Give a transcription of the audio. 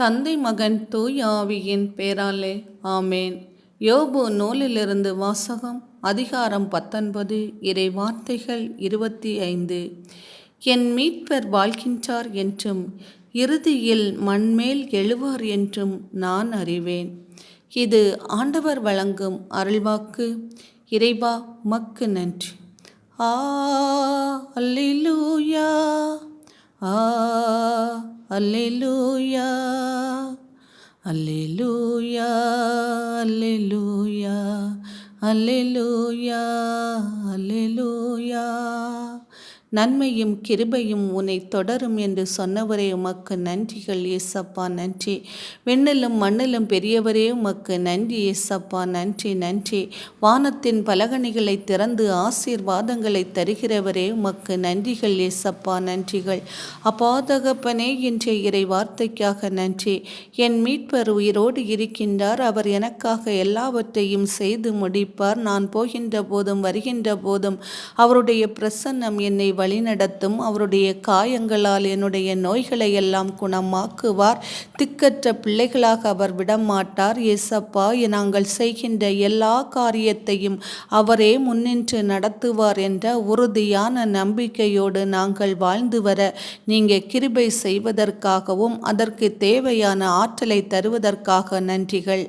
தந்தை மகன் தூய் ஆவியின் பேராலே ஆமேன். யோபு நூலிலிருந்து வாசகம் அதிகாரம் பத்தொன்பது இறை வார்த்தைகள் இருபத்தி ஐந்து என் மீட்பர் வாழ்கின்றார் என்றும் இறுதியில் மண்மேல் எழுவார் என்றும் நான் அறிவேன். இது ஆண்டவர் வழங்கும் அருள்வாக்கு. இறைவா மக்கு நன்றி. ஆ அல்லூயா ஆ అల్లెలుయా అల్లెలుయా అల్లెలుయా అల్లెలుయా நன்மையும் கிருபையும் உன்னை தொடரும் என்று சொன்னவரே உமக்கு நன்றிகள் ஏசப்பா நன்றி. விண்ணிலும் மண்ணிலும் பெரியவரே உமக்கு நன்றி ஏசப்பா நன்றி நன்றி. வானத்தின் பலகணிகளை திறந்து ஆசீர்வாதங்களை தருகிறவரே உமக்கு நன்றிகள் ஏசப்பா நன்றிகள். அப்பாதகப்பனே என்ற இறை வார்த்தைக்காக நன்றி. என் மீட்பர் உயிரோடு இருக்கின்றார் அவர் எனக்காக எல்லாவற்றையும் செய்து முடிப்பார். நான் போகின்ற போதும் வருகின்ற போதும் அவருடைய பிரசன்னம் என்னை வழிநடத்தும். அவருடைய காயங்களால் என்னுடைய நோய்களை எல்லாம் குணமாக்குவார். திக்கற்ற பிள்ளைகளாக அவர் விடமாட்டார். ஏசப்பா நாங்கள் செய்கின்ற எல்லா காரியத்தையும் அவரே முன்னின்று நடத்துவார் என்ற உறுதியான நம்பிக்கையோடு நாங்கள் வாழ்ந்து வர நீங்கள் கிருபை செய்வதற்காகவும் அதற்கு தேவையான ஆற்றலை தருவதற்காக நன்றிகள்.